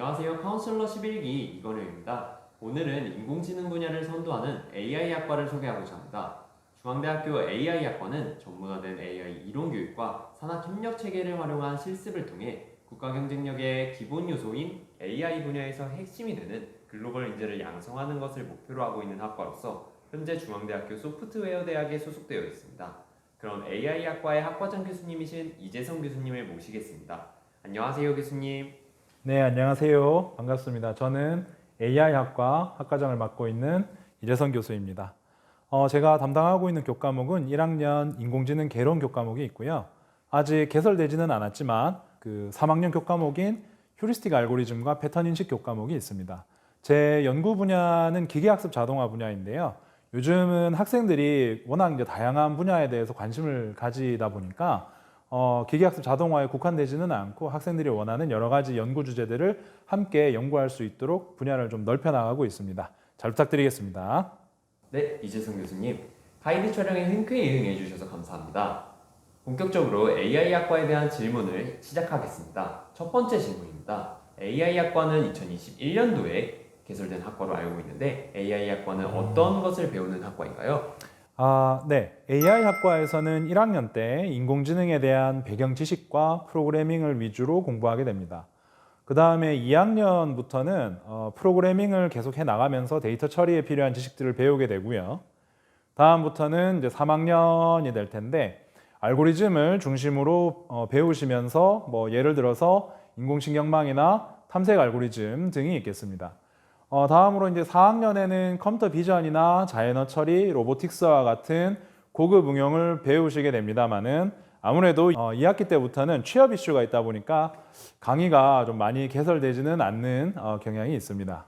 안녕하세요. 카운슬러 11기 이건우입니다. 오늘은 인공지능 분야를 선도하는 AI 학과를 소개하고자 합니다. 중앙대학교 AI 학과는 전문화된 AI 이론 교육과 산학 협력 체계를 활용한 실습을 통해 국가 경쟁력의 기본 요소인 AI 분야에서 핵심이 되는 글로벌 인재를 양성하는 것을 목표로 하고 있는 학과로서 현재 중앙대학교 소프트웨어 대학에 소속되어 있습니다. 그럼 AI 학과의 학과장 교수님이신 이재성 교수님을 모시겠습니다. 안녕하세요, 교수님. 네, 안녕하세요. 반갑습니다. 저는 AI학과 학과장을 맡고 있는 이재성 교수입니다. 어, 제가 담당하고 있는 교과목은 1학년 인공지능 개론 교과목이 있고요. 아직 개설되지는 않았지만 그 3학년 교과목인 휴리스틱 알고리즘과 패턴 인식 교과목이 있습니다. 제 연구 분야는 기계학습 자동화 분야인데요. 요즘은 학생들이 워낙 이제 다양한 분야에 대해서 관심을 가지다 보니까 어, 기계학습 자동화에 국한되지는 않고 학생들이 원하는 여러 가지 연구 주제들을 함께 연구할 수 있도록 분야를 좀 넓혀 나가고 있습니다. 잘 부탁드리겠습니다. 네, 이재성 교수님. 하이드 촬영에 흔쾌히 응해 주셔서 감사합니다. 본격적으로 AI 학과에 대한 질문을 시작하겠습니다. 첫 번째 질문입니다. AI 학과는 2021년도에 개설된 학과로 알고 있는데 AI 학과는 어떤 것을 배우는 학과인가요? 아, 네. AI 학과에서는 1학년 때 인공지능에 대한 배경 지식과 프로그래밍을 위주로 공부하게 됩니다. 그 다음에 2학년부터는 어, 프로그래밍을 계속 해 나가면서 데이터 처리에 필요한 지식들을 배우게 되고요. 다음부터는 이제 3학년이 될 텐데 알고리즘을 중심으로 어, 배우시면서 뭐 예를 들어서 인공신경망이나 탐색 알고리즘 등이 있겠습니다. 어, 다음으로 이제 4학년에는 컴퓨터 비전이나 자연어 처리, 로보틱스와 같은 고급 응용을 배우시게 됩니다만은 아무래도 어, 2학기 때부터는 취업 이슈가 있다 보니까 강의가 좀 많이 개설되지는 않는 어, 경향이 있습니다.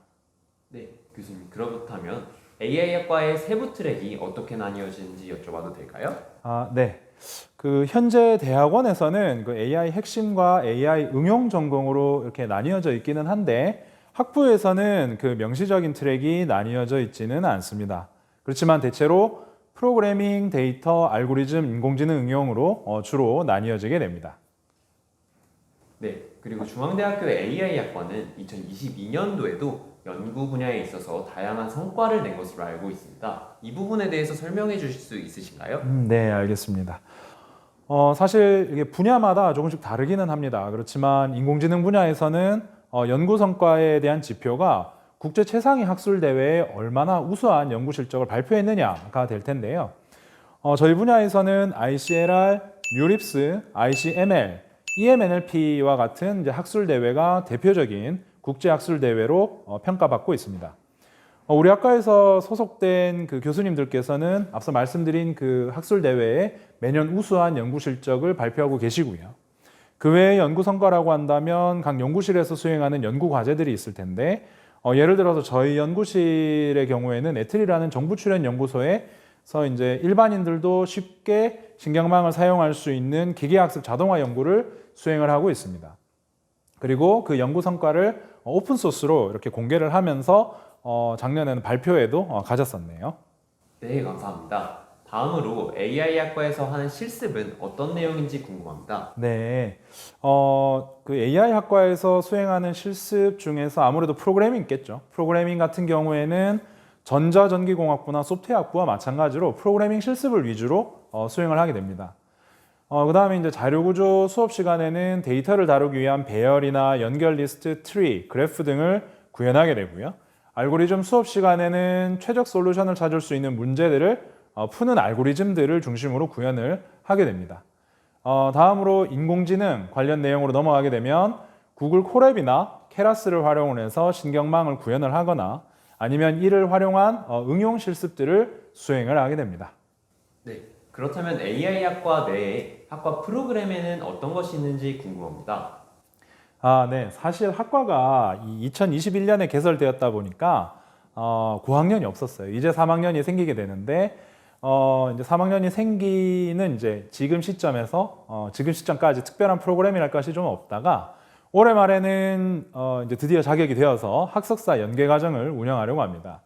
네, 교수님. 그렇다면 AI 학과의 세부 트랙이 어떻게 나뉘어지는지 여쭤봐도 될까요? 아, 네. 그 현재 대학원에서는 그 AI 핵심과 AI 응용 전공으로 이렇게 나뉘어져 있기는 한데 학부에서는 그 명시적인 트랙이 나뉘어져 있지는 않습니다. 그렇지만 대체로 프로그래밍, 데이터, 알고리즘, 인공지능 응용으로 어, 주로 나뉘어지게 됩니다. 네, 그리고 중앙대학교 AI 학과는 2022년도에도 연구 분야에 있어서 다양한 성과를 낸 것으로 알고 있습니다. 이 부분에 대해서 설명해 주실 수 있으신가요? 음, 네, 알겠습니다. 어, 사실 이게 분야마다 조금씩 다르기는 합니다. 그렇지만 인공지능 분야에서는 어, 연구 성과에 대한 지표가 국제 최상위 학술 대회에 얼마나 우수한 연구 실적을 발표했느냐가 될 텐데요. 어, 저희 분야에서는 ICLR, 뉴립스, ICML, EMNLP와 같은 학술 대회가 대표적인 국제 학술 대회로 어, 평가받고 있습니다. 어, 우리 학과에서 소속된 그 교수님들께서는 앞서 말씀드린 그 학술 대회에 매년 우수한 연구 실적을 발표하고 계시고요. 그 외의 연구 성과라고 한다면 각 연구실에서 수행하는 연구 과제들이 있을 텐데 어, 예를 들어서 저희 연구실의 경우에는 에트리라는 정부 출연 연구소에서 이제 일반인들도 쉽게 신경망을 사용할 수 있는 기계학습 자동화 연구를 수행을 하고 있습니다. 그리고 그 연구 성과를 오픈 소스로 이렇게 공개를 하면서 어, 작년에는 발표회도 어, 가졌었네요. 네, 감사합니다. 다음으로 AI 학과에서 하는 실습은 어떤 내용인지 궁금합니다. 네. 어, 그 AI 학과에서 수행하는 실습 중에서 아무래도 프로그래밍 있겠죠. 프로그래밍 같은 경우에는 전자전기공학부나 소프트웨어학부와 마찬가지로 프로그래밍 실습을 위주로 어, 수행을 하게 됩니다. 어, 그 다음에 이제 자료구조 수업 시간에는 데이터를 다루기 위한 배열이나 연결 리스트, 트리, 그래프 등을 구현하게 되고요. 알고리즘 수업 시간에는 최적 솔루션을 찾을 수 있는 문제들을 어, 푸는 알고리즘들을 중심으로 구현을 하게 됩니다. 어, 다음으로 인공지능 관련 내용으로 넘어가게 되면 구글 콜앱이나 케라스를 활용을 해서 신경망을 구현을 하거나 아니면 이를 활용한 어, 응용 실습들을 수행을 하게 됩니다. 네, 그렇다면 AI 학과 내에 학과 프로그램에는 어떤 것이 있는지 궁금합니다. 아, 네. 사실 학과가 2021년에 개설되었다 보니까 어, 고학년이 없었어요. 이제 3학년이 생기게 되는데 어, 이제 3학년이 생기는 이제 지금 시점에서 어, 지금 시점까지 특별한 프로그램이랄 것이 좀 없다가 올해 말에는 어, 이제 드디어 자격이 되어서 학석사 연계 과정을 운영하려고 합니다.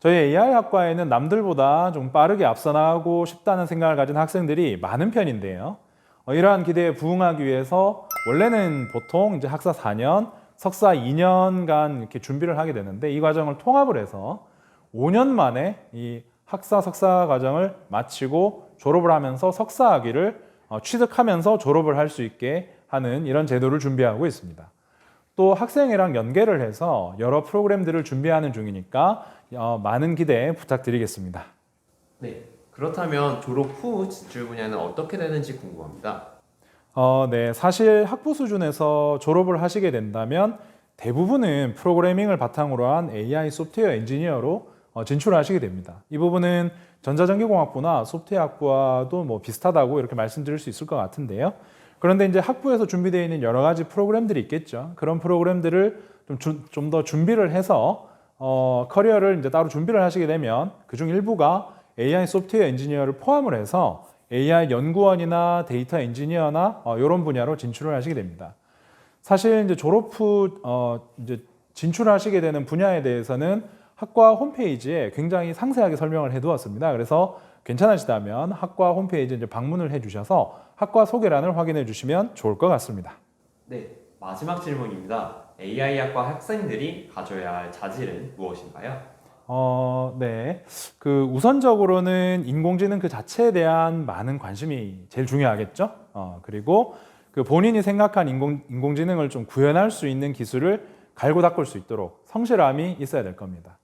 저희 AI 학과에는 남들보다 좀 빠르게 앞서 나가고 싶다는 생각을 가진 학생들이 많은 편인데요. 어, 이러한 기대에 부응하기 위해서 원래는 보통 이제 학사 4년 석사 2년간 이렇게 준비를 하게 되는데 이 과정을 통합을 해서 5년 만에 이 학사 석사 과정을 마치고 졸업을 하면서 석사 학위를 어, 취득하면서 졸업을 할 수 있게 하는 이런 제도를 준비하고 있습니다. 또 학생회랑 연계를 해서 여러 프로그램들을 준비하는 중이니까 어, 많은 기대 부탁드리겠습니다. 네. 그렇다면 졸업 후 진출 분야는 어떻게 되는지 궁금합니다. 어, 네. 사실 학부 수준에서 졸업을 하시게 된다면 대부분은 프로그래밍을 바탕으로 한 AI 소프트웨어 엔지니어로 어, 진출하시게 됩니다. 이 부분은 전자전기공학부나 소프트웨어 학부와도 뭐 비슷하다고 이렇게 말씀드릴 수 있을 것 같은데요. 그런데 이제 학부에서 준비되어 있는 여러 가지 프로그램들이 있겠죠. 그런 프로그램들을 좀 더 준비를 해서 어, 커리어를 이제 따로 준비를 하시게 되면 그중 일부가 AI 소프트웨어 엔지니어를 포함을 해서 AI 연구원이나 데이터 엔지니어나 어, 이런 분야로 진출을 하시게 됩니다. 사실 이제 졸업 후 어, 이제 진출하시게 되는 분야에 대해서는 학과 홈페이지에 굉장히 상세하게 설명을 해두었습니다. 그래서 괜찮으시다면 학과 홈페이지 이제 방문을 해주셔서 학과 소개란을 확인해 주시면 좋을 것 같습니다. 네. 마지막 질문입니다. AI학과 학생들이 가져야 할 자질은 무엇인가요? 어, 네. 그 우선적으로는 인공지능 그 자체에 대한 많은 관심이 제일 중요하겠죠. 어, 그리고 그 본인이 생각한 인공, 인공지능을 좀 구현할 수 있는 기술을 갈고 닦을 수 있도록 성실함이 있어야 될 겁니다.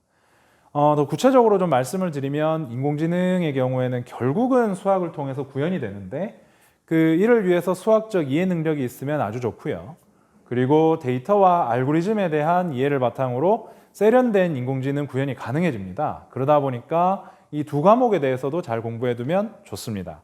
어, 더 구체적으로 좀 말씀을 드리면 인공지능의 경우에는 결국은 수학을 통해서 구현이 되는데 그 이를 위해서 수학적 이해 능력이 있으면 아주 좋고요. 그리고 데이터와 알고리즘에 대한 이해를 바탕으로 세련된 인공지능 구현이 가능해집니다. 그러다 보니까 이 두 과목에 대해서도 잘 공부해 두면 좋습니다.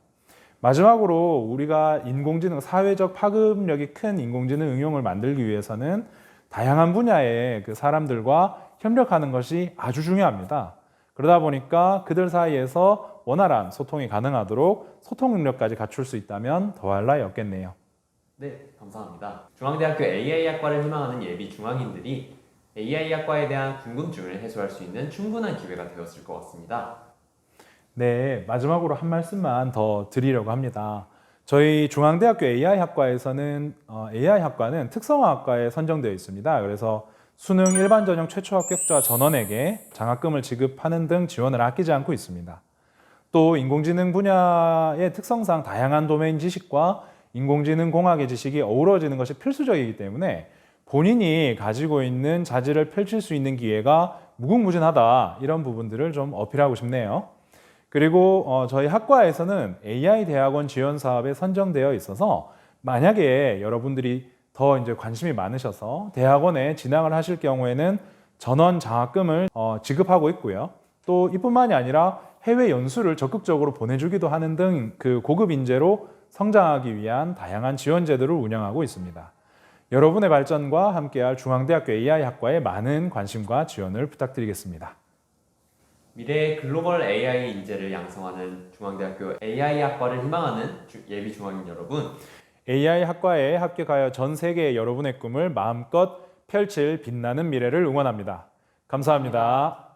마지막으로 우리가 인공지능 사회적 파급력이 큰 인공지능 응용을 만들기 위해서는 다양한 분야의 그 사람들과 협력하는 것이 아주 중요합니다. 그러다 보니까 그들 사이에서 원활한 소통이 가능하도록 소통 능력까지 갖출 수 있다면 더할 나위 없겠네요. 네, 감사합니다. 중앙대학교 AI학과를 희망하는 예비 중앙인들이 AI학과에 대한 궁금증을 해소할 수 있는 충분한 기회가 되었을 것 같습니다. 네, 마지막으로 한 말씀만 더 드리려고 합니다. 저희 중앙대학교 AI학과에서는 어, AI학과는 특성화학과에 선정되어 있습니다. 그래서 수능 일반 전형 최초 합격자 전원에게 장학금을 지급하는 등 지원을 아끼지 않고 있습니다. 또 인공지능 분야의 특성상 다양한 도메인 지식과 인공지능 공학의 지식이 어우러지는 것이 필수적이기 때문에 본인이 가지고 있는 자질을 펼칠 수 있는 기회가 무궁무진하다 이런 부분들을 좀 어필하고 싶네요. 그리고 어, 저희 학과에서는 AI 대학원 지원 사업에 선정되어 있어서 만약에 여러분들이 더 이제 관심이 많으셔서 대학원에 진학을 하실 경우에는 전원 장학금을 어, 지급하고 있고요. 또 이뿐만이 아니라 해외 연수를 적극적으로 보내주기도 하는 등 그 고급 인재로 성장하기 위한 다양한 지원 제도를 운영하고 있습니다. 여러분의 발전과 함께할 중앙대학교 AI학과에 많은 관심과 지원을 부탁드리겠습니다. 미래의 글로벌 AI 인재를 양성하는 중앙대학교 AI학과를 희망하는 주- 예비 중앙인 여러분, AI 학과에 합격하여 전 세계의 여러분의 꿈을 마음껏 펼칠 빛나는 미래를 응원합니다. 감사합니다.